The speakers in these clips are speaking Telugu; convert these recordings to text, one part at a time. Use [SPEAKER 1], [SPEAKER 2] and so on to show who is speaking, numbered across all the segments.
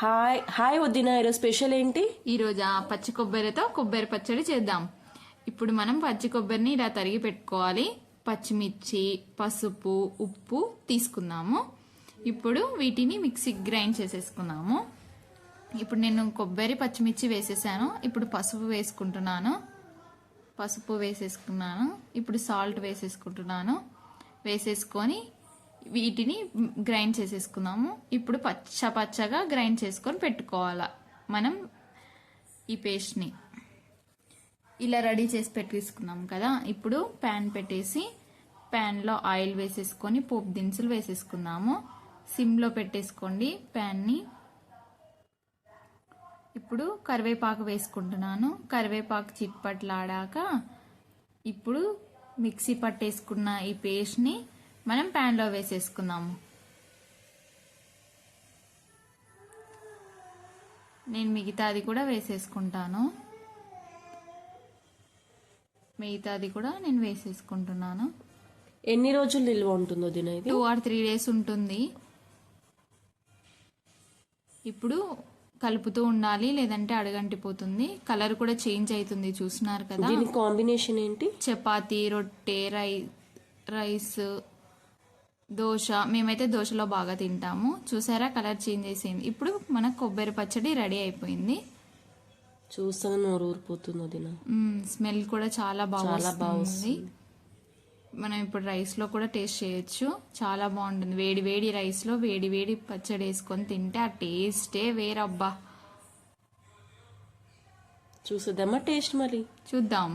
[SPEAKER 1] హాయ్ హాయ్ వదిన ఈరోజు స్పెషల్ ఏంటి?
[SPEAKER 2] ఈరోజు ఆ పచ్చి కొబ్బరితో కొబ్బరి పచ్చడి చేద్దాం. ఇప్పుడు మనం పచ్చి కొబ్బరిని ఇలా తరిగి పెట్టుకోవాలి. పచ్చిమిర్చి పసుపు ఉప్పు తీసుకున్నాము ఇప్పుడు వీటిని మిక్సీ గ్రైండ్ చేసేసుకున్నాము. ఇప్పుడు నేను కొబ్బరి పచ్చిమిర్చి వేసేసాను. ఇప్పుడు పసుపు వేసుకుంటున్నాను. పసుపు వేసేసుకున్నాను. ఇప్పుడు సాల్ట్ వేసేసుకుంటున్నాను. వేసేసుకొని వీటిని గ్రైండ్ చేసేసుకున్నాము. ఇప్పుడు పచ్చ పచ్చగా గ్రైండ్ చేసుకొని పెట్టుకోవాలా మనం ఈ పేస్ట్ని. ఇలా రెడీ చేసి పెట్టేసుకున్నాం కదా. ఇప్పుడు ప్యాన్ పెట్టేసి ప్యాన్లో ఆయిల్ వేసేసుకొని పోపు దినుసులు వేసేసుకుందాము సిమ్లో పెట్టేసుకోండి ప్యాన్ని ఇప్పుడు కరివేపాకు వేసుకుంటున్నాను. కరివేపాకు చిట్పట్లాడాక ఇప్పుడు మిక్సీ పట్టేసుకున్న ఈ పేస్ట్ని మనం ప్యాన్లో వేసేసుకుందాము. నేను మిగతాది కూడా వేసేసుకుంటాను. మిగతాది కూడా నేను వేసేసుకుంటున్నాను.
[SPEAKER 1] ఎన్ని రోజులు నిల్వ ఉంటుందో ఇది?
[SPEAKER 2] టూ ఆర్ త్రీ డేస్ ఉంటుంది. ఇప్పుడు కలుపుతూ ఉండాలి లేదంటే అడగంటిపోతుంది. కలర్ కూడా చేంజ్ అవుతుంది చూస్తున్నారు కదా.
[SPEAKER 1] దీని కాంబినేషన్ ఏంటి?
[SPEAKER 2] చపాతీ రొట్టె రై రైస్ దోశ మేమైతే దోశలో బాగా తింటాము. చూసారా కలర్ చేంజ్ చేసింది. ఇప్పుడు మనకు కొబ్బరి పచ్చడి రెడీ అయిపోయింది.
[SPEAKER 1] చూస్తాను నోరు ఊరిపోతుంది వదిన
[SPEAKER 2] స్మెల్ కూడా చాలా బాగా
[SPEAKER 1] చాలా బాగా
[SPEAKER 2] వస్తుంది. మనం ఇప్పుడు రైస్లో కూడా టేస్ట్ చేయొచ్చు. చాలా బాగుంటుంది. వేడి వేడి రైస్లో వేడి వేడి పచ్చడి వేసుకొని తింటే ఆ టేస్టే వేరబ్బా.
[SPEAKER 1] చూసేద్దామా టేస్ట్ మరి?
[SPEAKER 2] చూద్దాం.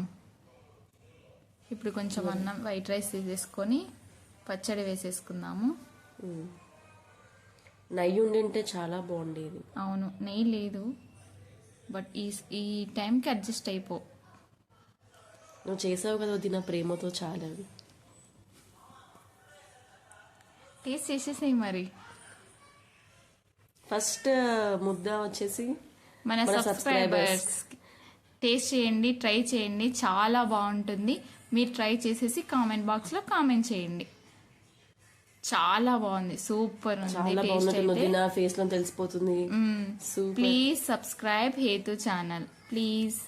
[SPEAKER 2] ఇప్పుడు కొంచెం అన్నం వైట్ రైస్ తీసేసుకొని పచ్చడి వేసేసుకుందాము.
[SPEAKER 1] నెయ్యి ఉండింటే చాలా బాగుండేది.
[SPEAKER 2] అవును నెయ్యి లేదు. బట్ ఈ ఈ టైంకి అడ్జస్ట్ అయిపో.
[SPEAKER 1] నువ్వు చేసావు కదా వదిన ప్రేమతో చాలా.
[SPEAKER 2] టేస్ట్ చేసేసాయి మరి.
[SPEAKER 1] ఫస్ట్ ముద్ద వచ్చేసి
[SPEAKER 2] మన సబ్స్క్రైబర్స్ టేస్ట్ చేయండి ట్రై చేయండి. చాలా బాగుంటుంది. మీరు ట్రై చేసేసి కామెంట్ బాక్స్లో కామెంట్ చేయండి. చాలా బాగుంది. సూపర్ ఉంది.
[SPEAKER 1] చాలా బాగున్నది. ఫేస్లో తెలిసిపోతుంది.
[SPEAKER 2] Please subscribe Hetu channel. Please.